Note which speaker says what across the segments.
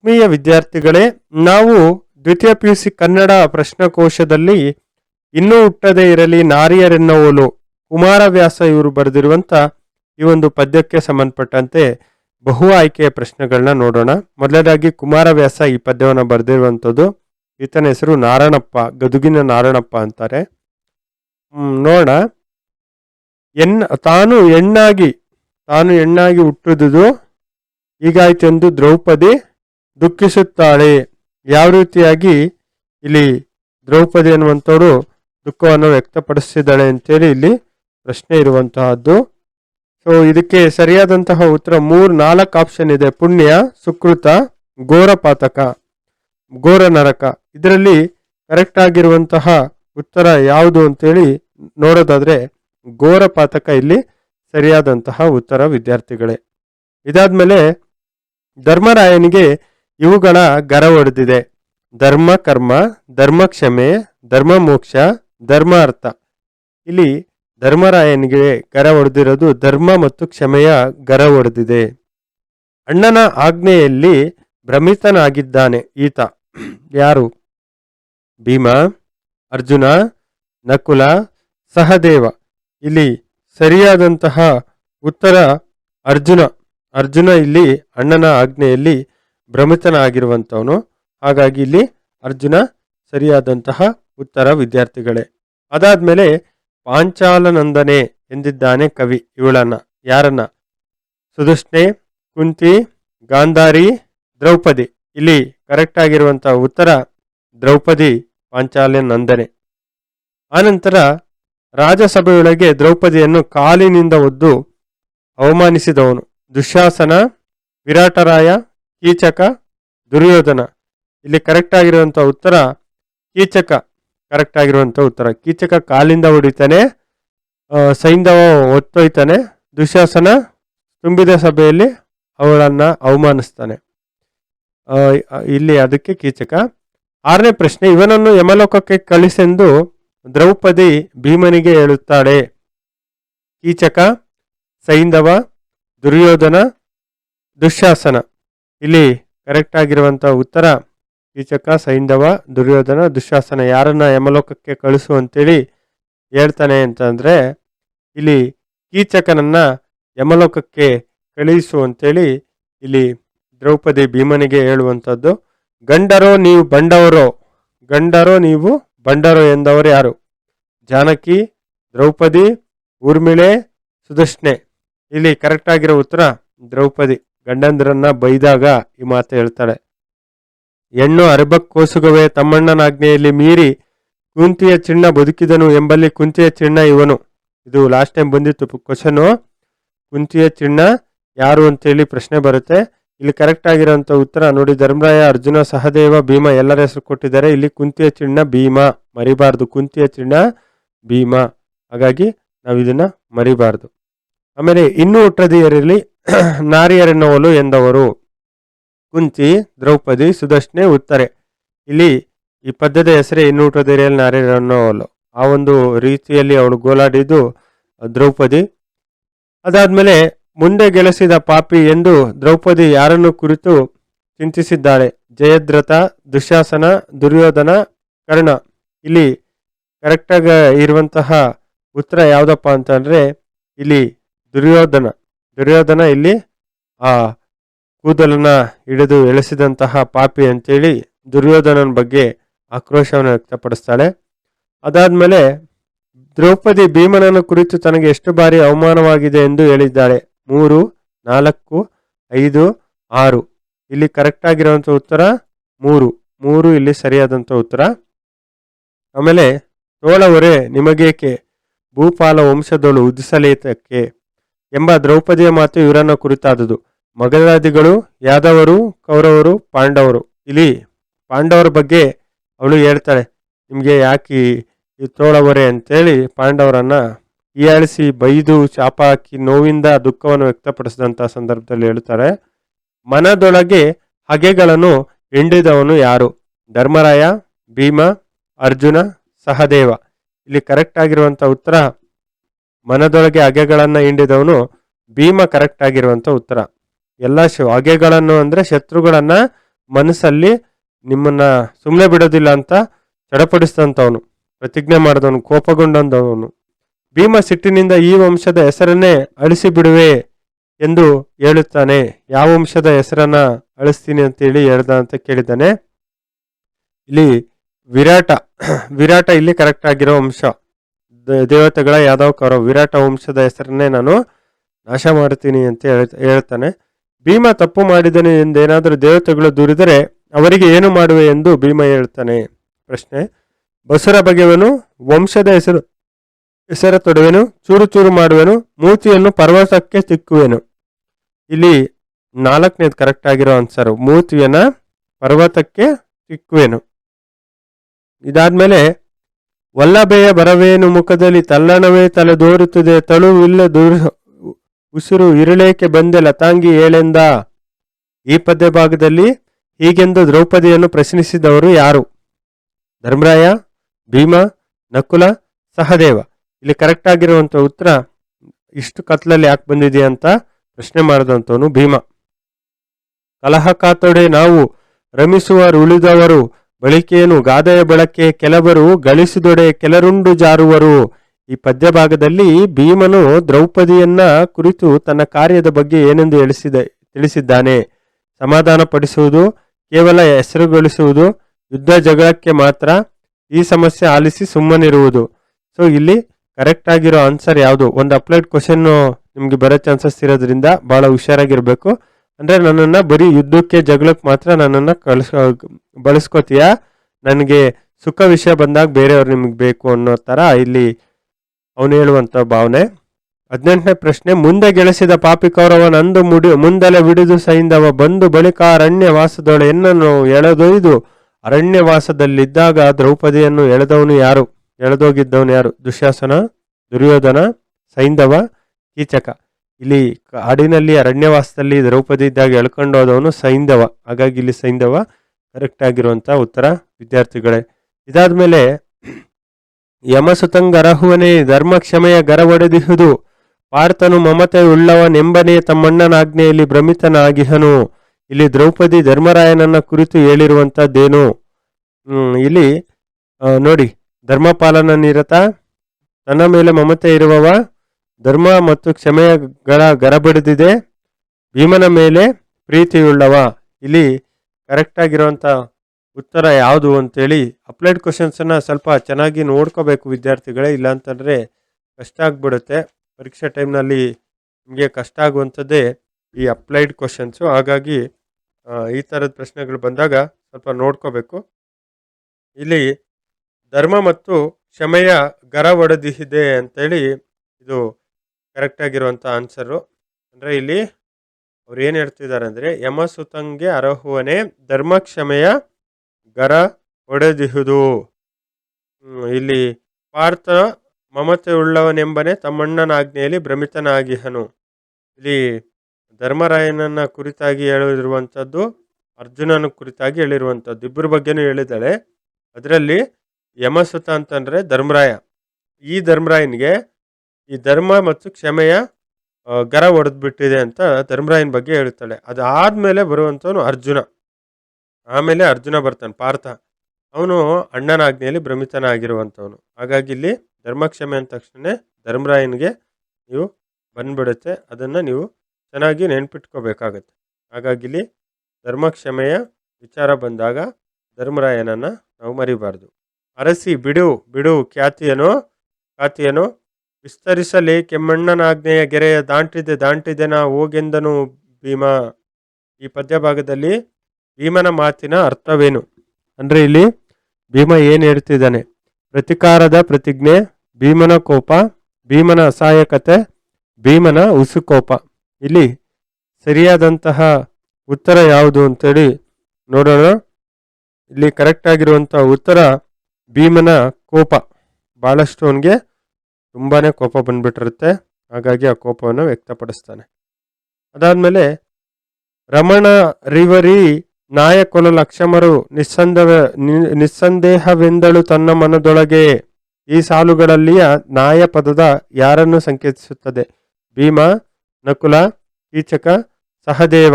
Speaker 1: ಆತ್ಮೀಯ ವಿದ್ಯಾರ್ಥಿಗಳೇ, ನಾವು ದ್ವಿತೀಯ ಪಿ ಯು ಸಿ ಕನ್ನಡ ಪ್ರಶ್ನಕೋಶದಲ್ಲಿ ಇನ್ನೂ ಹುಟ್ಟದೇ ಇರಲಿ ನಾರಿಯರೆನ್ನುವಲು ಕುಮಾರವ್ಯಾಸ ಇವರು ಬರೆದಿರುವಂತ ಈ ಒಂದು ಪದ್ಯಕ್ಕೆ ಸಂಬಂಧಪಟ್ಟಂತೆ ಬಹು ಆಯ್ಕೆಯ ಪ್ರಶ್ನೆಗಳನ್ನ ನೋಡೋಣ. ಮೊದಲನೇದಾಗಿ ಕುಮಾರವ್ಯಾಸ ಈ ಪದ್ಯವನ್ನು ಬರೆದಿರುವಂಥದ್ದು, ಈತನ ಹೆಸರು ನಾರಣಪ್ಪ, ಗದುಗಿನ ನಾರಣಪ್ಪ ಅಂತಾರೆ. ನೋಡೋಣ. ಎನ್, ತಾನು ಹೆಣ್ಣಾಗಿ ತಾನು ಹೆಣ್ಣಾಗಿ ಹುಟ್ಟುದುದು, ಹೀಗಾಯ್ತೆಂದು ದ್ರೌಪದಿ ದುಃಖಿಸುತ್ತಾಳೆ. ಯಾವ ರೀತಿಯಾಗಿ? ಇಲ್ಲಿ ದ್ರೌಪದಿ ಅನ್ನುವಂಥವ್ರು ದುಃಖವನ್ನು ವ್ಯಕ್ತಪಡಿಸಿದ್ದಾಳೆ ಅಂತೇಳಿ ಇಲ್ಲಿ ಪ್ರಶ್ನೆ ಇರುವಂತಹದ್ದು. ಸೊ ಇದಕ್ಕೆ ಸರಿಯಾದಂತಹ ಉತ್ತರ ಮೂರ್ ನಾಲ್ಕು ಆಪ್ಷನ್ ಇದೆ. ಪುಣ್ಯ, ಸುಕೃತ ಘೋರಪಾತಕ ಘೋರ ನರಕ. ಇದರಲ್ಲಿ ಕರೆಕ್ಟ್ ಆಗಿರುವಂತಹ ಉತ್ತರ ಯಾವುದು ಅಂತೇಳಿ ನೋಡೋದಾದ್ರೆ ಘೋರಪಾತಕ ಇಲ್ಲಿ ಸರಿಯಾದಂತಹ ಉತ್ತರ ವಿದ್ಯಾರ್ಥಿಗಳೇ. ಇದಾದ್ಮೇಲೆ ಧರ್ಮರಾಯನಿಗೆ ಇವುಗಳ ಗರ ಒಡೆದಿದೆ. ಧರ್ಮ, ಕರ್ಮ, ಧರ್ಮ ಕ್ಷಮೆ, ಧರ್ಮ ಮೋಕ್ಷ, ಧರ್ಮ ಅರ್ಥ. ಇಲ್ಲಿ ಧರ್ಮರಾಯನಿಗೆ ಗರ ಒಡೆದಿರೋದು ಧರ್ಮ ಮತ್ತು ಕ್ಷಮೆಯ ಗರ ಒಡೆದಿದೆ. ಅಣ್ಣನ ಆಜ್ಞೆಯಲ್ಲಿ ಭ್ರಮಿತನಾಗಿದ್ದಾನೆ ಈತ. ಯಾರು? ಭೀಮ, ಅರ್ಜುನ, ನಕುಲ, ಸಹದೇವ. ಇಲ್ಲಿ ಸರಿಯಾದಂತಹ ಉತ್ತರ ಅರ್ಜುನ. ಅರ್ಜುನ ಇಲ್ಲಿ ಅಣ್ಣನ ಆಜ್ಞೆಯಲ್ಲಿ ಭ್ರಮಿತನಾಗಿರುವಂಥವನು ಹಾಗಾಗಿ ಇಲ್ಲಿ ಅರ್ಜುನ ಸರಿಯಾದಂತಹ ಉತ್ತರ ವಿದ್ಯಾರ್ಥಿಗಳೇ. ಅದಾದ್ಮೇಲೆ ಪಾಂಚಾಲನಂದನೆ ಎಂದಿದ್ದಾನೆ ಕವಿ ಇವಳನ್ನ, ಯಾರನ್ನ? ಸುಧುಷ್ಣೆ, ಕುಂತಿ, ಗಾಂಧಾರಿ, ದ್ರೌಪದಿ. ಇಲ್ಲಿ ಕರೆಕ್ಟ್ ಆಗಿರುವಂತಹ ಉತ್ತರ ದ್ರೌಪದಿ ಪಾಂಚಾಲನಂದನೆ. ಆನಂತರ ರಾಜಸಭೆಯೊಳಗೆ ದ್ರೌಪದಿಯನ್ನು ಕಾಲಿನಿಂದ ಒದ್ದು ಅವಮಾನಿಸಿದವನು. ದುಶಾಸನ, ವಿರಾಟರಾಯ ಕೀಚಕ ದುರ್ಯೋಧನ. ಇಲ್ಲಿ ಕರೆಕ್ಟ್ ಆಗಿರುವಂತ ಉತ್ತರ ಕೀಚಕ ಕರೆಕ್ಟ್ ಆಗಿರುವಂತ ಉತ್ತರ. ಕೀಚಕ ಕಾಲಿಂದ ಹೊಡಿತಾನೆ ಸೈಂಧವ ಒತ್ತೊಯ್ತಾನೆ ದುಶ್ಯಾಸನ ತುಂಬಿದ ಸಭೆಯಲ್ಲಿ ಅವಳನ್ನ ಅವಮಾನಿಸ್ತಾನೆ. ಇಲ್ಲಿ ಅದಕ್ಕೆ ಕೀಚಕ. ಆರನೇ ಪ್ರಶ್ನೆ, ಇವನನ್ನು ಯಮಲೋಕಕ್ಕೆ ಕಳಿಸೆಂದು ದ್ರೌಪದಿ ಭೀಮನಿಗೆ ಹೇಳುತ್ತಾಳೆ. ಕೀಚಕ, ಸೈಂಧವ, ದುರ್ಯೋಧನ ದುಶ್ಯಾಸನ ಇಲ್ಲಿ ಕರೆಕ್ಟ್ ಆಗಿರುವಂತ ಉತ್ತರ ಕೀಚಕ ಸೈಂಧವ, ದುರ್ಯೋಧನ, ದುಶಾಸನ ಯಾರನ್ನ ಯಮಲೋಕಕ್ಕೆ ಕಳಿಸು ಅಂತೇಳಿ ಹೇಳ್ತಾನೆ ಅಂತಂದರೆ, ಇಲ್ಲಿ ಕೀಚಕನನ್ನ ಯಮಲೋಕಕ್ಕೆ ಕಳಿಸು ಅಂತೇಳಿ ಇಲ್ಲಿ ದ್ರೌಪದಿ ಭೀಮನಿಗೆ ಹೇಳುವಂಥದ್ದು ಗಂಡರೋ ನೀವು ಬಂಡವರೋ, ಗಂಡರೋ ನೀವು ಬಂಡರೋ ಎಂದವರು ಯಾರು? ಜಾನಕಿ, ದ್ರೌಪದಿ, ಊರ್ಮಿಳೆ, ಸುದರ್ಶನೆ. ಇಲ್ಲಿ ಕರೆಕ್ಟ್ ಆಗಿರೋ ಉತ್ತರ ದ್ರೌಪದಿ. ಗಂಡಂದ್ರನ್ನ ಬೈದಾಗ ಈ ಮಾತು ಹೇಳ್ತಾಳೆ. ಹೆಣ್ಣು ಅರಬಕ್ಕೋಸುಗವೇ ತಮ್ಮಣ್ಣನಾಜ್ಞೆಯಲ್ಲಿ ಮೀರಿ ಕುಂತಿಯ ಚಿಣ್ಣ ಬದುಕಿದನು ಎಂಬಲ್ಲಿ ಕುಂತಿಯ ಚಿಣ್ಣ ಇವನು. ಇದು ಲಾಸ್ಟ್ ಟೈಮ್ ಬಂದಿತ್ತು ಕ್ವಶನು ಕುಂತಿಯ ಚಿಣ್ಣ ಯಾರು ಅಂತೇಳಿ ಪ್ರಶ್ನೆ ಬರುತ್ತೆ. ಇಲ್ಲಿ ಕರೆಕ್ಟ್ ಆಗಿರೋಂಥ ಉತ್ತರ ನೋಡಿ, ಧರ್ಮರಾಯ ಅರ್ಜುನ ಸಹದೇವ ಭೀಮ ಎಲ್ಲರ ಹೆಸರು ಕೊಟ್ಟಿದ್ದಾರೆ. ಇಲ್ಲಿ ಕುಂತಿಯ ಚಿಣ್ಣ ಭೀಮ, ಮರಿಬಾರ್ದು. ಕುಂತಿಯ ಚಿಣ್ಣ ಭೀಮ. ಹಾಗಾಗಿ ನಾವು ಇದನ್ನ ಮರಿಬಾರ್ದು. ಆಮೇಲೆ ಇನ್ನೂ ಹುಟ್ಟದಿಯರಲ್ಲಿ ನಾರಿಯರೆನ್ನುವಲು ಎಂದವರು. ಕುಂತಿ ದ್ರೌಪದಿ, ಸುದರ್ಶನೆ ಉತ್ತರೆ. ಇಲ್ಲಿ ಈ ಪದ್ಯದ ಹೆಸರೇ ಇನ್ನು ನಾರಿಯರನ್ನೋವಲು ನಾರಿಯರೆನ್ನುವಲು. ಆ ಒಂದು ರೀತಿಯಲ್ಲಿ ಅವಳು ಗೋಲಾಡಿದ್ದು ದ್ರೌಪದಿ. ಅದಾದ್ಮೇಲೆ ಮುಂದೆ ಗೆಲಸಿದ ಪಾಪಿ ಎಂದು ದ್ರೌಪದಿ ಯಾರನ್ನು ಕುರಿತು ಚಿಂತಿಸಿದ್ದಾಳೆ? ಜಯದ್ರಥ, ದುಶಾಸನ, ದುರ್ಯೋಧನ, ಕರ್ಣ. ಇಲ್ಲಿ ಕರೆಕ್ಟಾಗಿ ಇರುವಂತಹ ಉತ್ತರ ಯಾವುದಪ್ಪ ಅಂತಂದ್ರೆ, ಇಲ್ಲಿ ದುರ್ಯೋಧನ. ದುರ್ಯೋಧನ ಇಲ್ಲಿ ಆ ಕೂದಲನ್ನ ಹಿಡಿದು ಎಳೆಸಿದಂತಹ ಪಾಪಿ ಅಂತೇಳಿ ದುರ್ಯೋಧನನ ಬಗ್ಗೆ ಆಕ್ರೋಶವನ್ನು ವ್ಯಕ್ತಪಡಿಸ್ತಾಳೆ. ಅದಾದಮೇಲೆ ದ್ರೌಪದಿ ಭೀಮನನ್ನು ಕುರಿತು ತನಗೆ ಎಷ್ಟು ಬಾರಿ ಅವಮಾನವಾಗಿದೆ ಎಂದು ಹೇಳಿದ್ದಾಳೆ. ಮೂರು, ನಾಲ್ಕು, ಐದು, ಆರು. ಇಲ್ಲಿ ಕರೆಕ್ಟ್ ಆಗಿರುವಂಥ ಉತ್ತರ ಮೂರು. ಮೂರು ಇಲ್ಲಿ ಸರಿಯಾದಂಥ ಉತ್ತರ. ಆಮೇಲೆ ತೋಳವರೇ ನಿಮಗೇಕೆ? ಭೂಪಾಲ ವಂಶದೊಳು ಉದಿಸಲೇತಕ್ಕೆ ಎಂಬ ದ್ರೌಪದಿಯ ಮಾತು ಇವರನ್ನು ಕುರಿತಾದುದು. ಮಗಧಾದಿಗಳು ಯಾದವರು, ಕೌರವರು, ಪಾಂಡವರು. ಇಲ್ಲಿ ಪಾಂಡವರ ಬಗ್ಗೆ ಅವಳು ಹೇಳ್ತಾಳೆ. ನಿಮಗೆ ಯಾಕೆ ಈ- ತೋಳವರೇ ಅಂತೇಳಿ ಪಾಂಡವರನ್ನು ಹೀಯಾಳಿಸಿ ಬೈದು ಶಾಪ ಹಾಕಿ ನೋವಿಂದ ದುಃಖವನ್ನು ವ್ಯಕ್ತಪಡಿಸಿದಂಥ ಸಂದರ್ಭದಲ್ಲಿ ಹೇಳ್ತಾರೆ. ಮನದೊಳಗೆ ಹಗೆಗಳನ್ನು ಹಿಂಡಿದವನು ಯಾರು? ಧರ್ಮರಾಯ, ಭೀಮ, ಅರ್ಜುನ, ಸಹದೇವ. ಇಲ್ಲಿ ಕರೆಕ್ಟ್ ಆಗಿರುವಂಥ ಉತ್ತರ ಮನದೊಳಗೆ ಹಗೆಗಳನ್ನ ಹಿಂಡಿದವನು ಭೀಮ ಕರೆಕ್ಟ್ ಆಗಿರುವಂತ ಉತ್ತರ. ಎಲ್ಲ ಅಗೆಗಳನ್ನು ಅಂದ್ರೆ ಶತ್ರುಗಳನ್ನ ಮನಸ್ಸಲ್ಲಿ ನಿಮ್ಮನ್ನ ಸುಮ್ಮನೆ ಬಿಡೋದಿಲ್ಲ ಅಂತ ಚಡಪಡಿಸಿದಂಥವನು, ಪ್ರತಿಜ್ಞೆ ಮಾಡಿದವನು, ಕೋಪಗೊಂಡಂಥವನು. ಭೀಮ ಸಿಟ್ಟಿನಿಂದ ಈ ವಂಶದ ಹೆಸರನ್ನೇ ಅಳಿಸಿ ಬಿಡುವೆ ಎಂದು ಹೇಳುತ್ತಾನೆ. ಯಾವ ವಂಶದ ಹೆಸರನ್ನ ಅಳಿಸ್ತೀನಿ ಅಂತೇಳಿ ಹೇಳ್ದ ಅಂತ ಕೇಳಿದ್ದಾನೆ. ಇಲ್ಲಿ ವಿರಾಟ ವಿರಾಟ ಇಲ್ಲಿ ಕರೆಕ್ಟ್ ಆಗಿರೋ ವಂಶ. ದ- ದೇವತೆಗಳ ಯಾದವ ಕೌರವ ವಿರಾಟ ವಂಶದ ಹೆಸರನ್ನೇ ನಾನು ನಾಶ ಮಾಡ್ತೀನಿ ಅಂತ ಹೇಳ್- ಹೇಳ್ತಾನೆ. ಭೀಮ ತಪ್ಪು ಮಾಡಿದನು ಎಂದೇನಾದರೂ ದೇವತೆಗಳು ದೂರಿದರೆ ಅವರಿಗೆ ಏನು ಮಾಡುವೆ ಎಂದು ಭೀಮ ಹೇಳ್ತಾನೆ. ಪ್ರಶ್ನೆ, ಬಸುರ ಬಗೆವನು ವಂಶದ ಹೆಸರು, ಹೆಸರ ತೊಡುವೆನು, ಚೂರು ಚೂರು ಮಾಡುವೆನು, ಮೂತಿಯನ್ನು ಪರ್ವತಕ್ಕೆ ತಿಕ್ಕುವೆನು. ಇಲ್ಲಿ ನಾಲ್ಕನೇದು ಕರೆಕ್ಟ್ ಆಗಿರೋ ಆನ್ಸರು ಮೂತಿಯನ್ನ ಪರ್ವತಕ್ಕೆ ತಿಕ್ಕುವೆನು. ಇದಾದ್ಮೇಲೆ ವಲ್ಲಭೆಯ ಬರವೇನು ಮುಖದಲ್ಲಿ ತಲ್ಲಣವೇ ತಲೆ ದೋರುತ್ತದೆ? ತಳುವಿಲ್ಲ ದೂರ, ಉಸಿರು ಇರುಳೇಕೆ ಬಂದೆ ಲತಾಂಗಿ ಏಳೆಂದ? ಈ ಪದ್ಯ ಭಾಗದಲ್ಲಿ ಹೀಗೆಂದು ದ್ರೌಪದಿಯನ್ನು ಪ್ರಶ್ನಿಸಿದವರು ಯಾರು? ಧರ್ಮರಾಯ, ಭೀಮ, ನಕುಲ, ಸಹದೇವ. ಇಲ್ಲಿ ಕರೆಕ್ಟ್ ಆಗಿರುವಂತ ಉತ್ತರ ಇಷ್ಟು ಕತ್ಲಲ್ಲಿ ಯಾಕೆ ಬಂದಿದೆ ಅಂತ ಪ್ರಶ್ನೆ ಮಾಡಿದಂಥವನು ಭೀಮ. ಕಲಹ ಕಾತೊಡೆ ನಾವು ರಮಿಸುವರು, ಉಳಿದವರು ಬಳಿಕೇನು ಗಾದೆಯ ಬಳಕೆ ಕೆಲವರು ಗಳಿಸಿದೊಡೆ ಕೆಲರುಂಡು ಜಾರುವರು. ಈ ಪದ್ಯ ಭಾಗದಲ್ಲಿ ಭೀಮನು ದ್ರೌಪದಿಯನ್ನ ಕುರಿತು ತನ್ನ ಕಾರ್ಯದ ಬಗ್ಗೆ ಏನೆಂದು ಹೇಳಿಸಿದ, ತಿಳಿಸಿದ್ದಾನೆ. ಸಮಾಧಾನ ಪಡಿಸುವುದು ಕೇವಲ ಹೆಸರುಗೊಳಿಸುವುದು, ಯುದ್ಧ ಜಗಳಕ್ಕೆ ಮಾತ್ರ ಈ ಸಮಸ್ಯೆ ಆಲಿಸಿ ಸುಮ್ಮನಿರುವುದು. ಸೊ ಇಲ್ಲಿ ಕರೆಕ್ಟ್ ಆಗಿರೋ ಆನ್ಸರ್ ಯಾವುದು? ಒಂದು ಅಪ್ಲೈಡ್ ಕ್ವಶನ್ ನಿಮಗೆ ಬರೋ ಚಾನ್ಸಸ್ ಇರೋದ್ರಿಂದ ಬಹಳ ಹುಷಾರಾಗಿರ್ಬೇಕು. ಅಂದ್ರೆ ನನ್ನನ್ನ ಬರೀ ಯುದ್ಧಕ್ಕೆ ಜಗಳಕ್ಕೆ ಮಾತ್ರ ನನ್ನನ್ನ ಕಳ್ಸ, ಬಳಸ್ಕೋತೀಯ? ನನಗೆ ಸುಖ ವಿಷಯ ಬಂದಾಗ ಬೇರೆಯವ್ರು ನಿಮ್ಗೆ ಬೇಕು ಅನ್ನೋ ಥರ ಇಲ್ಲಿ ಅವನು ಹೇಳುವಂತ ಭಾವನೆ. ಹದಿನೆಂಟನೇ ಪ್ರಶ್ನೆ, ಮುಂದೆ ಗೆಳೆಸಿದ ಪಾಪಿ ಕೌರವ ನಂದು ಮುಡಿ, ಮುಂದಲೇ ಬಿಡಿದು ಸೈಂದವ ಬಂದು ಬಳಿಕ ಅರಣ್ಯ ವಾಸದೊಳೆ ಎನ್ನನ್ನು ಎಳೆದೊಯ್ದು. ಅರಣ್ಯವಾಸದಲ್ಲಿದ್ದಾಗ ದ್ರೌಪದಿಯನ್ನು ಎಳೆದವನು ಯಾರು? ಎಳೆದೋಗಿದ್ದವನು ಯಾರು? ದುಶ್ಯಾಸನ, ದುರ್ಯೋಧನ ಸೈಂಧವ ಕೀಚಕ. ಇಲ್ಲಿ ಕಾಡಿನಲ್ಲಿ ಅರಣ್ಯವಾಸದಲ್ಲಿ ದ್ರೌಪದಿ ಇದ್ದಾಗ ಎಳ್ಕೊಂಡು ಹೋದವನು ಸೈಂಧವ. ಹಾಗಾಗಿ ಇಲ್ಲಿ ಸೈಂಧವ ಕರೆಕ್ಟ್ ಆಗಿರುವಂತ ಉತ್ತರ ವಿದ್ಯಾರ್ಥಿಗಳೇ. ಇದಾದ ಮೇಲೆ ಯಮಸುತಂಗರಹುವನೇ ಧರ್ಮ ಕ್ಷಮೆಯ ಗರ ಒಡೆದಿಹುದು. ಪಾರ್ಥನು ಮಮತೆ ಉಳ್ಳವನೆಂಬನೇ ತಮ್ಮಣ್ಣನಾಜ್ಞೆಯಲ್ಲಿ ಭ್ರಮಿತನಾಗಿಹನು. ಇಲ್ಲಿ ದ್ರೌಪದಿ ಧರ್ಮರಾಯನನ್ನ ಕುರಿತು ಹೇಳಿರುವಂತದ್ದೇನು? ಇಲ್ಲಿ ನೋಡಿ, ಧರ್ಮಪಾಲನ ನಿರತ, ತನ್ನ ಮೇಲೆ ಮಮತೆ ಇರುವವ ಧರ್ಮ ಮತ್ತು ಕ್ಷಮೆಯ ಗಳ ಗರಬಡಿದಿದೆ. ಭೀಮನ ಮೇಲೆ ಪ್ರೀತಿಯುಳ್ಳವ. ಇಲ್ಲಿ ಕರೆಕ್ಟ್ ಆಗಿರುವಂತ ಉತ್ತರ ಯಾವುದು ಅಂತೇಳಿ ಅಪ್ಲೈಡ್ ಕ್ವಶನ್ಸನ್ನು ಸ್ವಲ್ಪ ಚೆನ್ನಾಗಿ ನೋಡ್ಕೋಬೇಕು ವಿದ್ಯಾರ್ಥಿಗಳೇ. ಇಲ್ಲಾಂತಂದರೆ ಕಷ್ಟ ಆಗ್ಬಿಡುತ್ತೆ. ಪರೀಕ್ಷೆ ಟೈಮ್ನಲ್ಲಿ ನಿಮಗೆ ಕಷ್ಟ ಆಗುವಂಥದ್ದೇ ಈ ಅಪ್ಲೈಡ್ ಕ್ವಶನ್ಸು ಹಾಗಾಗಿ ಈ ಥರದ ಪ್ರಶ್ನೆಗಳು ಬಂದಾಗ ಸ್ವಲ್ಪ ನೋಡ್ಕೋಬೇಕು. ಇಲ್ಲಿ ಧರ್ಮ ಮತ್ತು ಕ್ಷಮೆಯ ಗರ ಒಡೆದಿದೆ ಅಂತೇಳಿ ಇದು ಕರೆಕ್ಟ್ ಆಗಿರುವಂಥ ಆನ್ಸರು. ಅಂದರೆ ಇಲ್ಲಿ ಅವ್ರು ಏನು ಹೇಳ್ತಿದ್ದಾರೆ ಅಂದರೆ ಯಮಸುತಂಗೆ ಅರಹುವನೇ ಧರ್ಮಕ್ಷಮೆಯ ಗರ ಒಡೆದಿಹುದು ಇಲ್ಲಿ ಪಾರ್ಥ ಮಮತೆ ಉಳ್ಳವನೆಂಬನೇ ತಮ್ಮಣ್ಣನ ಆಜ್ಞೆಯಲ್ಲಿ ಭ್ರಮಿತನಾಗಿಹನು. ಇಲ್ಲಿ ಧರ್ಮರಾಯನನ್ನ ಕುರಿತಾಗಿ ಹೇಳಿರುವಂಥದ್ದು, ಅರ್ಜುನನ ಕುರಿತಾಗಿ ಹೇಳಿರುವಂಥದ್ದು ಇಬ್ಬರ ಬಗ್ಗೆನೂ ಹೇಳಿದ್ದಾಳೆ. ಅದರಲ್ಲಿ ಯಮಸುತ ಅಂತಂದರೆ ಧರ್ಮರಾಯ. ಈ ಧರ್ಮರಾಯನಿಗೆ ಈ ಧರ್ಮ ಮತ್ತು ಕ್ಷಮೆಯ ಗರ ಹೊಡೆದ್ಬಿಟ್ಟಿದೆ ಅಂತ ಧರ್ಮರಾಯನ ಬಗ್ಗೆ ಹೇಳ್ತಾಳೆ ಅದಾದ್ಮೇಲೆ ಬರುವಂಥವನು ಅರ್ಜುನ. ಆಮೇಲೆ ಅರ್ಜುನ ಬರ್ತಾನೆ, ಪಾರ್ಥ. ಅವನು ಅಣ್ಣನ ಆಜ್ಞೆಯಲ್ಲಿ ಭ್ರಮಿತನಾಗಿರುವಂಥವನು. ಹಾಗಾಗಿ ಇಲ್ಲಿ ಧರ್ಮಕ್ಷಮೆ ಅಂದ ತಕ್ಷಣ ಧರ್ಮರಾಯನಿಗೆ ನೀವು ಬಂದ್ಬಿಡುತ್ತೆ. ಅದನ್ನು ನೀವು ಚೆನ್ನಾಗಿ ನೆನ್ಪಿಟ್ಕೋಬೇಕಾಗತ್ತೆ. ಹಾಗಾಗಿ ಇಲ್ಲಿ ಧರ್ಮಕ್ಷಮೆಯ ವಿಚಾರ ಬಂದಾಗ ಧರ್ಮರಾಯನನ್ನು ನಾವು ಮರಿಬಾರ್ದು. ಅರಸಿ ಬಿಡು ಬಿಡು, ಖ್ಯಾತಿಯನೋ, ಖ್ಯಾತಿಯನು ವಿಸ್ತರಿಸಲಿ, ಕೆಮ್ಮಣ್ಣನಾಜ್ಞೆಯ ಗೆರೆಯ ದಾಂಟಿದೆ ದಾಂಟಿದೆ ನಾ ಹೋಗೆಂದನು ಭೀಮ. ಈ ಪದ್ಯ ಭಾಗದಲ್ಲಿ ಭೀಮನ ಮಾತಿನ ಅರ್ಥವೇನು? ಅಂದ್ರೆ ಇಲ್ಲಿ ಭೀಮ ಏನು ಹೇಳ್ತಿದ್ದಾನೆ? ಪ್ರತಿಕಾರದ ಪ್ರತಿಜ್ಞೆ, ಭೀಮನ ಕೋಪ, ಭೀಮನ ಅಸಹಾಯಕತೆ, ಭೀಮನ ಉಸುಕೋಪ. ಇಲ್ಲಿ ಸರಿಯಾದಂತಹ ಉತ್ತರ ಯಾವುದು ಅಂತೇಳಿ ನೋಡೋಣ. ಇಲ್ಲಿ ಕರೆಕ್ಟ್ ಆಗಿರುವಂತಹ ಉತ್ತರ ಭೀಮನ ಕೋಪ. ಬಹಳಷ್ಟು ಅವನಿಗೆ ತುಂಬಾನೇ ಕೋಪ ಬಂದ್ಬಿಟ್ಟಿರುತ್ತೆ. ಹಾಗಾಗಿ ಆ ಕೋಪವನ್ನು ವ್ಯಕ್ತಪಡಿಸ್ತಾನೆ. ಅದಾದಮೇಲೆ ರಮಣ ರಿವರಿ ನಾಯಕೊಲ ಲಕ್ಷಮರು ನಿಸ್ಸಂದೇಹ ನಿಸ್ಸಂದೇಹವೆಂದಳು ತನ್ನ ಮನದೊಳಗೆ. ಈ ಸಾಲುಗಳಲ್ಲಿಯ ನಾಯ ಪದದ ಯಾರನ್ನು ಸಂಕೇತಿಸುತ್ತದೆ? ಭೀಮ, ನಕುಲ, ಕೀಚಕ, ಸಹದೇವ.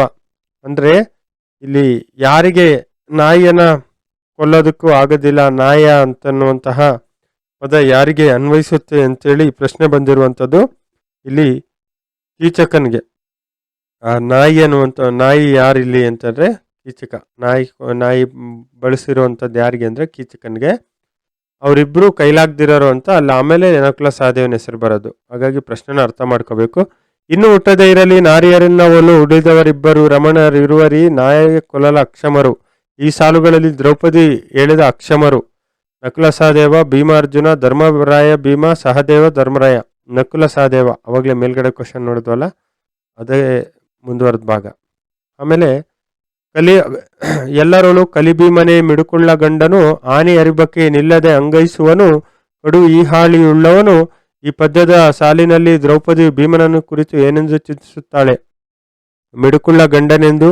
Speaker 1: ಅಂದರೆ ಇಲ್ಲಿ ಯಾರಿಗೆ ನಾಯಿಯನ್ನ ಕೊಲ್ಲೋದಕ್ಕೂ ಆಗೋದಿಲ್ಲ, ನಾಯ ಅಂತನ್ನುವಂತಹ ಪದ ಯಾರಿಗೆ ಅನ್ವಯಿಸುತ್ತೆ ಅಂತೇಳಿ ಪ್ರಶ್ನೆ ಬಂದಿರುವಂಥದ್ದು ಇಲ್ಲಿ ಕೀಚಕನಿಗೆ. ಆ ನಾಯಿ ಅನ್ನುವಂಥ, ನಾಯಿ ಯಾರಿಲ್ಲಿ ಅಂತಂದರೆ ಕೀಚಕ. ನಾಯಿ ನಾಯಿ ಬಳಸಿರುವಂಥದ್ದು ಯಾರಿಗೆ ಅಂದರೆ ಕೀಚಕನಿಗೆ. ಅವರಿಬ್ಬರು ಕೈಲಾಗ್ದಿರೋರು ಅಂತ ಅಲ್ಲಿ ಆಮೇಲೆ ನೆನಕುಲ ಸಹದೇವನ ಹೆಸರು ಬರೋದು. ಹಾಗಾಗಿ ಪ್ರಶ್ನೆನ ಅರ್ಥ ಮಾಡ್ಕೋಬೇಕು. ಇನ್ನು ಹುಟ್ಟದೇ ಇರಲಿ, ನಾರಿಯರನ್ನ ಒಲು ಉಳಿದವರಿಬ್ಬರು ರಮಣರು ಇರುವರಿ ನಾಯ ಕೊಲಲ ಅಕ್ಷಮರು. ಈ ಸಾಲುಗಳಲ್ಲಿ ದ್ರೌಪದಿ ಹೇಳಿದ ಅಕ್ಷಮರು. ನಕುಲ ಸಹದೇವ ಭೀಮಾರ್ಜುನ, ಧರ್ಮರಾಯ, ಭೀಮ, ಸಹದೇವ, ಧರ್ಮರಾಯ. ನಕುಲ ಸಹದೇವ ಅವಾಗಲೇ ಮೇಲ್ಗಡೆ ಕ್ವಶನ್ ನೋಡಿದ್ವಲ್ಲ? ಅದೇ ಮುಂದುವರೆದ ಭಾಗ. ಆಮೇಲೆ ಕಲಿ ಎಲ್ಲರೂ ಕಲಿಭೀಮನೆ ಮಿಡುಕುಳ್ಳ ಗಂಡನು, ಆನೆ ಅರಿಬಕ್ಕೆ ನಿಲ್ಲದೆ ಅಂಗೈಸುವನು, ಕಡು ಈ ಹಾಳಿಯುಳ್ಳವನು ಈ ಪದ್ಯದ ಸಾಲಿನಲ್ಲಿ ದ್ರೌಪದಿ ಭೀಮನನ್ನು ಕುರಿತು ಏನೆಂದು ಚಿಂತಿಸುತ್ತಾಳೆ? ಮಿಡುಕುಳ್ಳ ಗಂಡನೆಂದು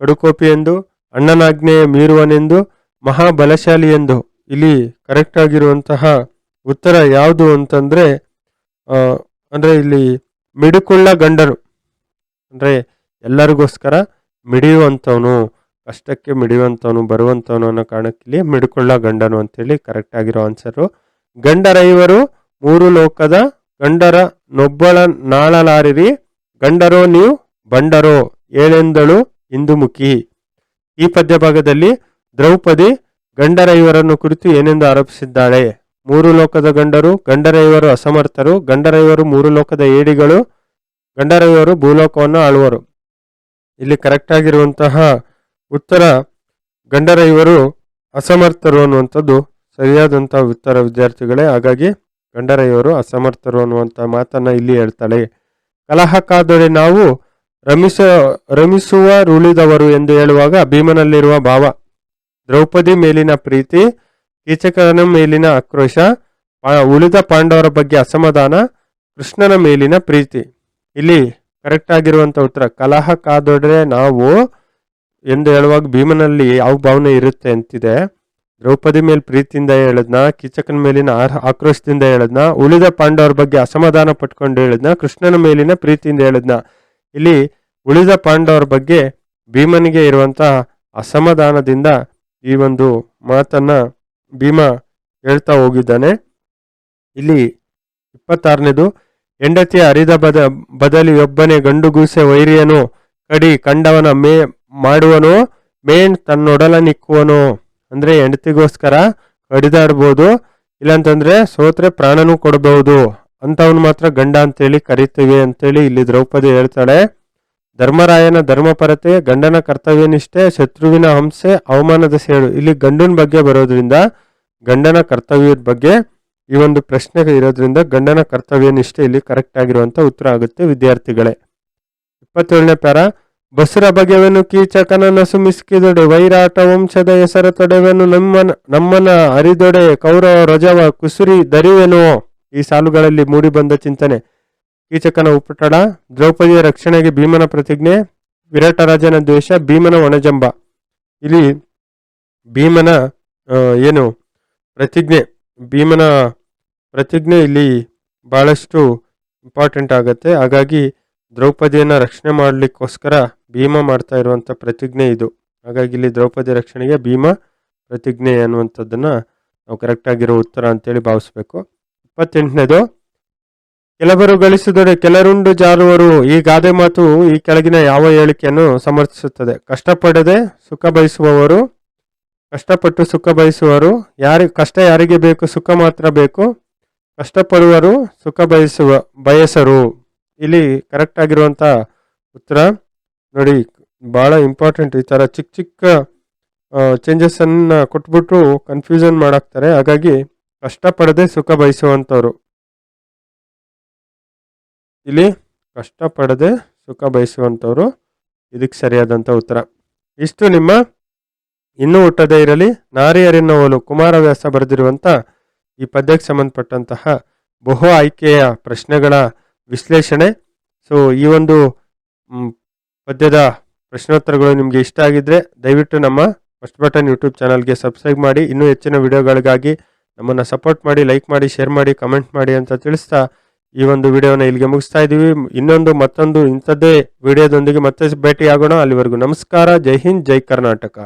Speaker 1: ಕಡುಕೋಪಿ ಎಂದು ಅಣ್ಣನಾಜ್ಞೆಯ ಮೀರುವನೆಂದು ಮಹಾಬಲಶಾಲಿ ಎಂದು ಇಲ್ಲಿ ಕರೆಕ್ಟ್ ಆಗಿರುವಂತಹ ಉತ್ತರ ಯಾವುದು ಅಂತಂದ್ರೆ ಅಂದರೆ ಇಲ್ಲಿ ಮಿಡುಕುಳ್ಳ ಗಂಡರು. ಅಂದ್ರೆ ಎಲ್ಲರಿಗೋಸ್ಕರ ಮಿಡಿಯುವಂಥವನು, ಕಷ್ಟಕ್ಕೆ ಮಿಡಿಯುವಂಥವನು, ಬರುವಂಥವನು ಅನ್ನೋ ಕಾರಣಕ್ಕಿಲ್ಲಿ ಮಿಡುಕುಳ್ಳ ಗಂಡನು ಅಂತೇಳಿ ಕರೆಕ್ಟ್ ಆಗಿರೋ ಆನ್ಸರು ಗಂಡರೈವರು ಮೂರು ಲೋಕದ ಗಂಡರ ನೊಬ್ಬಳ ನಾಳಲಾರಿರಿ, ಗಂಡರೋ ನೀವು ಬಂಡರೋ, ಏಳೆಂದಳು ಇಂದುಮುಖಿ. ಈ ಪದ್ಯ ಭಾಗದಲ್ಲಿ ದ್ರೌಪದಿ ಗಂಡರೈವರನ್ನು ಕುರಿತು ಏನೆಂದು ಆರೋಪಿಸಿದ್ದಾಳೆ? ಮೂರು ಲೋಕದ ಗಂಡರು ಗಂಡರೈವರು ಅಸಮರ್ಥರು ಗಂಡರೈವರು ಮೂರು ಲೋಕದ ಏಡಿಗಳು ಗಂಡರೈವರು ಭೂಲೋಕವನ್ನು ಆಳುವರು. ಇಲ್ಲಿ ಕರೆಕ್ಟ್ ಆಗಿರುವಂತಹ ಉತ್ತರ ಗಂಡರೈವರು ಅಸಮರ್ಥರು ಅನ್ನುವಂಥದ್ದು ಸರಿಯಾದಂತಹ ಉತ್ತರ ವಿದ್ಯಾರ್ಥಿಗಳೇ. ಹಾಗಾಗಿ ಗಂಡರೈವರು ಅಸಮರ್ಥರು ಅನ್ನುವಂಥ ಮಾತನ್ನ ಇಲ್ಲಿ ಹೇಳ್ತಾಳೆ. ಕಲಹಕ್ಕಾದರೆ ನಾವು ರಮಿಸ, ರಮಿಸುವ, ರುಳಿದವರು ಎಂದು ಹೇಳುವಾಗ ಭೀಮನಲ್ಲಿರುವ ಭಾವ. ದ್ರೌಪದಿ ಮೇಲಿನ ಪ್ರೀತಿ, ಕೀಚಕನ ಮೇಲಿನ ಆಕ್ರೋಶ ಉಳಿದ ಪಾಂಡವರ ಬಗ್ಗೆ ಅಸಮಾಧಾನ, ಕೃಷ್ಣನ ಮೇಲಿನ ಪ್ರೀತಿ. ಇಲ್ಲಿ ಕರೆಕ್ಟ್ ಆಗಿರುವಂತ ಉತ್ತರ, ಕಲಹ ಕಾದೊಡ್ರೆ ನಾವು ಎಂದು ಹೇಳುವಾಗ ಭೀಮನಲ್ಲಿ ಯಾವ ಭಾವನೆ ಇರುತ್ತೆ ಅಂತಿದೆ. ದ್ರೌಪದಿ ಮೇಲೆ ಪ್ರೀತಿಯಿಂದ ಹೇಳದ್ನ, ಕೀಚಕನ ಮೇಲಿನ ಆಕ್ರೋಶದಿಂದ ಹೇಳದ್ನ, ಉಳಿದ ಪಾಂಡವರ ಬಗ್ಗೆ ಅಸಮಾಧಾನ ಪಟ್ಕೊಂಡು ಹೇಳದ್ನ, ಕೃಷ್ಣನ ಮೇಲಿನ ಪ್ರೀತಿಯಿಂದ ಹೇಳದ್ನ. ಇಲ್ಲಿ ಉಳಿದ ಪಾಂಡವರ ಬಗ್ಗೆ ಭೀಮನಿಗೆ ಇರುವಂತಹ ಅಸಮಾಧಾನದಿಂದ ಈ ಒಂದು ಮಾತನ್ನ ಭೀಮ ಹೇಳ್ತಾ ಹೋಗಿದ್ದಾನೆ. ಇಲ್ಲಿ ಇಪ್ಪತ್ತಾರನೇದು, ಹೆಂಡತಿಯ ಹರಿದ ಬದ ಬದಲಿ ಒಬ್ಬನೇ ಗಂಡುಗೂಸೆ ವೈರಿಯನು, ಕಡಿ ಕಂಡವನ ಮೇ, ಮಾಡುವನು, ಮೇನ್ ತನ್ನೊಡಲ ನಿಕ್ಕುವನು, ಅಂದ್ರೆ ಹೆಂಡತಿಗೋಸ್ಕರ ಕಡಿದಾಡ್ಬೋದು, ಇಲ್ಲಾಂತಂದ್ರೆ ಸೋತ್ರೆ ಪ್ರಾಣನೂ ಕೊಡಬಹುದು ಅಂತವನು ಮಾತ್ರ ಗಂಡ ಅಂತೇಳಿ ಕರಿತೀವಿ ಅಂತೇಳಿ ಇಲ್ಲಿ ದ್ರೌಪದಿ ಹೇಳ್ತಾಳೆ. ಧರ್ಮರಾಯನ ಧರ್ಮಪರತೆ ಗಂಡನ ಕರ್ತವ್ಯನಿಷ್ಠೆ, ಶತ್ರುವಿನ ಹಂಸೆ, ಅವಮಾನದ ಸೇಡು. ಇಲ್ಲಿ ಗಂಡನ ಬಗ್ಗೆ ಬರೋದ್ರಿಂದ, ಗಂಡನ ಕರ್ತವ್ಯದ ಬಗ್ಗೆ ಈ ಒಂದು ಪ್ರಶ್ನೆ ಇರೋದ್ರಿಂದ ಗಂಡನ ಕರ್ತವ್ಯನಿಷ್ಠೆ ಇಲ್ಲಿ ಕರೆಕ್ಟ್ ಆಗಿರುವಂತ ಉತ್ತರ ಆಗುತ್ತೆ ವಿದ್ಯಾರ್ಥಿಗಳೇ. ಇಪ್ಪತ್ತೇಳನೇ ಪ್ಯಾರ. ಬಸುರ ಬಗೆವನು ಕೀಚಕನ ನಸುಮಿಸ್ಕಿದೊಡೆ ವೈರಾಟ ವಂಶದ ಹೆಸರ ತೊಡೆವನ್ನು ನಮ್ಮನ ನಮ್ಮನ ಅರಿದೊಡೆ, ಕೌರವ ರಜವ ಕುಸುರಿ ದರಿವೆನು ಈ ಸಾಲುಗಳಲ್ಲಿ ಮೂಡಿ ಬಂದ ಚಿಂತನೆ. ಕೀಚಕನ ಉಪಟಳ, ದ್ರೌಪದಿಯ ರಕ್ಷಣೆಗೆ ಭೀಮನ ಪ್ರತಿಜ್ಞೆ, ವಿರಾಟರಾಜನ ದ್ವೇಷ, ಭೀಮನ ಒಣಜಂಬ. ಇಲ್ಲಿ ಭೀಮನ ಏನು ಪ್ರತಿಜ್ಞೆ, ಭೀಮನ ಪ್ರತಿಜ್ಞೆ ಇಲ್ಲಿ ಬಹಳಷ್ಟು ಇಂಪಾರ್ಟೆಂಟ್ ಆಗುತ್ತೆ. ಹಾಗಾಗಿ ದ್ರೌಪದಿಯನ್ನ ರಕ್ಷಣೆ ಮಾಡಲಿಕ್ಕೋಸ್ಕರ ಭೀಮ ಮಾಡ್ತಾ ಇರುವಂಥ ಪ್ರತಿಜ್ಞೆ ಇದು. ಹಾಗಾಗಿ ಇಲ್ಲಿ ದ್ರೌಪದಿ ರಕ್ಷಣೆಗೆ ಭೀಮ ಪ್ರತಿಜ್ಞೆ ಅನ್ನುವಂಥದ್ದನ್ನು ನಾವು ಕರೆಕ್ಟ್ ಆಗಿರೋ ಉತ್ತರ ಅಂತೇಳಿ ಭಾವಿಸ್ಬೇಕು. ಇಪ್ಪತ್ತೆಂಟನೇದು ಕೆಲವರು ಗಳಿಸಿದರೆ ಕೆಲರುಂಡು ಜಾರುವರು ಈ ಗಾದೆ ಮಾತು ಈ ಕೆಳಗಿನ ಯಾವ ಹೇಳಿಕೆಯನ್ನು ಸಮರ್ಥಿಸುತ್ತದೆ? ಕಷ್ಟಪಡದೆ ಸುಖ ಬಯಸುವವರು? ಕಷ್ಟಪಟ್ಟು ಸುಖ ಬಯಸುವರು ಯಾರಿ, ಕಷ್ಟ ಯಾರಿಗೆ ಬೇಕು? ಸುಖ ಮಾತ್ರ ಬೇಕು. ಕಷ್ಟಪಡುವರು ಸುಖ ಬಯಸುವ, ಬಯಸರು. ಇಲ್ಲಿ ಕರೆಕ್ಟ್ ಆಗಿರುವಂತ ಉತ್ತರ. ನೋಡಿ, ಬಹಳ ಇಂಪಾರ್ಟೆಂಟ್ ಈ ತರ ಚಿಕ್ಕ ಚಿಕ್ಕ ಚೇಂಜಸ್ ಅನ್ನ ಕೊಟ್ಬಿಟ್ಟು ಕನ್ಫ್ಯೂಷನ್ ಮಾಡಾಕ್ತಾರೆ. ಹಾಗಾಗಿ ಕಷ್ಟಪಡದೆ ಸುಖ ಬಯಸುವಂತವ್ರು. ಇಲ್ಲಿ ಕಷ್ಟಪಡದೆ ಸುಖ ಬಯಸುವಂಥವರು ಇದಕ್ಕೆ ಸರಿಯಾದಂಥ ಉತ್ತರ. ಇಷ್ಟು ನಿಮ್ಮ ಇನ್ನೂ ಹುಟ್ಟದೇ ಇರಲಿ ನಾರಿಯರೆನ್ನುವಲು ಕುಮಾರವ್ಯಾಸ ಬರೆದಿರುವಂಥ ಈ ಪದ್ಯಕ್ಕೆ ಸಂಬಂಧಪಟ್ಟಂತಹ ಬಹು ಆಯ್ಕೆಯ ಪ್ರಶ್ನೆಗಳ ವಿಶ್ಲೇಷಣೆ. ಸೊ ಈ ಒಂದು ಪದ್ಯದ ಪ್ರಶ್ನೋತ್ತರಗಳು ನಿಮಗೆ ಇಷ್ಟ ಆಗಿದ್ದರೆ ದಯವಿಟ್ಟು ನಮ್ಮ ಫಸ್ಟ್ ಬಟನ್ ಯೂಟ್ಯೂಬ್ ಚಾನಲ್ಗೆ ಸಬ್ಸ್ಕ್ರೈಬ್ ಮಾಡಿ. ಇನ್ನೂ ಹೆಚ್ಚಿನ ವಿಡಿಯೋಗಳಿಗಾಗಿ ನಮ್ಮನ್ನು ಸಪೋರ್ಟ್ ಮಾಡಿ, ಲೈಕ್ ಮಾಡಿ, ಶೇರ್ ಮಾಡಿ, ಕಮೆಂಟ್ ಮಾಡಿ ಅಂತ ತಿಳಿಸ್ತಾ ಈ ಒಂದು ವಿಡಿಯೋನ ಇಲ್ಲಿಗೆ ಮುಗಿಸ್ತಾ ಇದೀವಿ ಇನ್ನೊಂದು ಮತ್ತೊಂದು ಇಂಥದ್ದೇ ವಿಡಿಯೋದೊಂದಿಗೆ ಮತ್ತೆ ಭೇಟಿಯಾಗೋಣ. ಅಲ್ಲಿವರೆಗೂ ನಮಸ್ಕಾರ. ಜೈ ಹಿಂದ್, ಜೈ ಕರ್ನಾಟಕ.